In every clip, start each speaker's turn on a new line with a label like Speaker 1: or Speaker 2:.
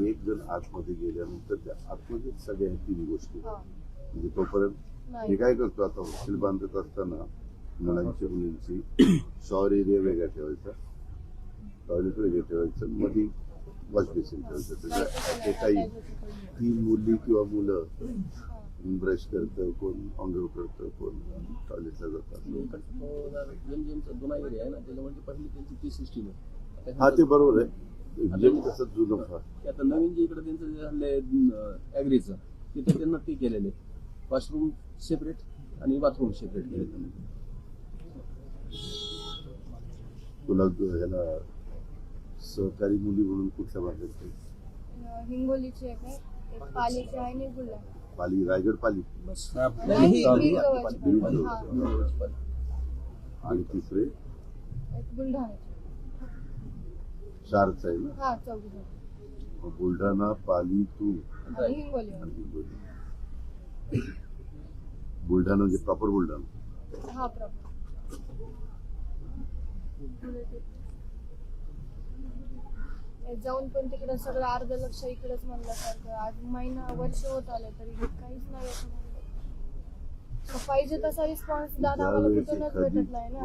Speaker 1: एक जण आतमध्ये गेल्यानंतर त्या आतमध्येच सगळ्या तिन्ही गोष्टी म्हणजे तोपर्यंत
Speaker 2: हे
Speaker 1: काय करतो आता हॉस्टेल बांधत असताना मुलांची मुलींची शॉवर एरिया वेगळा ठेवायचा टॉयलेट वेगळं ठेवायचं मध्ये वॉश बेसिन ठेवायचं त्याच्या
Speaker 2: काही
Speaker 1: तीन मुली किंवा मुलं ब्रश करतं कोण ऑंगव करतं कोण टॉयलेटला जातात हा ते बरोबर आहे
Speaker 3: आता नवीन जे इकडे त्यांचं जे हल्ले ऍग्रीचं तिथे त्यांना ते केलेले वॉशरूम सेपरेट आणि बाथरूम सेपरेट केले
Speaker 1: तुला ह्याला सहकारी मुली म्हणून कुठल्या भागात
Speaker 2: हिंगोलीची आहे काय पालीची आहे निगुला
Speaker 1: पाली रायगड पाली आणि तिसरे
Speaker 2: बुलढाणा
Speaker 1: चारच
Speaker 2: हा
Speaker 1: बुलढाणा पाली तू
Speaker 2: हिंगोली
Speaker 1: बुलढाणा म्हणजे प्रॉपर बुलढाणा
Speaker 2: जाऊन पण तिकडे सगळं अर्ध लक्ष इकडेच म्हणलं सारखं आज महिना वर्ष होत आले तरी काहीच नाही येत पाहिजे तसा रिस्पॉन्स दादा
Speaker 1: मला
Speaker 2: कुठूनच भेटत नाही ना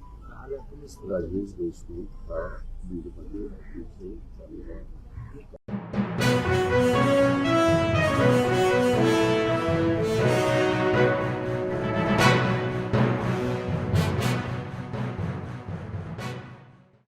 Speaker 4: I Deshmukh, to
Speaker 1: Vidhupati, Vidhupati, Vidhupati, Vidhupati, Vidhupati, Vidhupati,